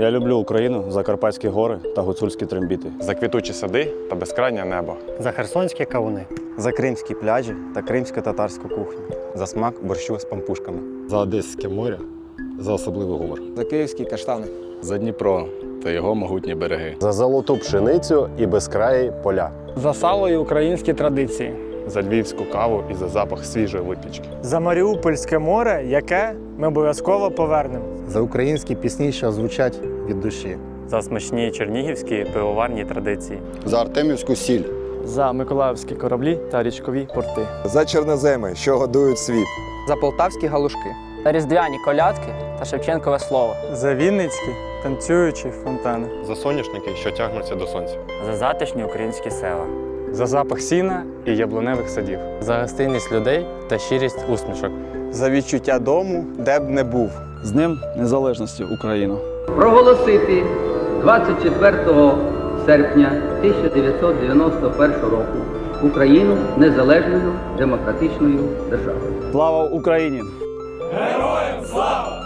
Я люблю Україну, Закарпатські гори та гуцульські трембіти. За квітучі сади та безкрайнє небо. За херсонські кавуни. За кримські пляжі та кримсько-татарську кухню. За смак борщу з пампушками. За Одеське море, за особливий гумор. За київські каштани. За Дніпро та його могутні береги. За золоту пшеницю і безкраї поля. За сало і українські традиції. За львівську каву і за запах свіжої випічки. За Маріупольське море, яке ми обов'язково повернемо. За українські пісні, що звучать від душі. За смачні чернігівські пивоварні традиції. За Артемівську сіль. За миколаївські кораблі та річкові порти. За чорноземи, що годують світ. За полтавські галушки. За різдвяні колядки та Шевченкове слово. За Вінницькі танцюючі фонтани. За соняшники, що тягнуться до сонця. За затишні українські села. За запах сіна і яблуневих садів. За гостинність людей та щирість усмішок. За відчуття дому, де б не був. З Днем Незалежності Україну. Проголосити 24 серпня 1991 року Україну незалежною демократичною державою. Слава Україні! Героям слава!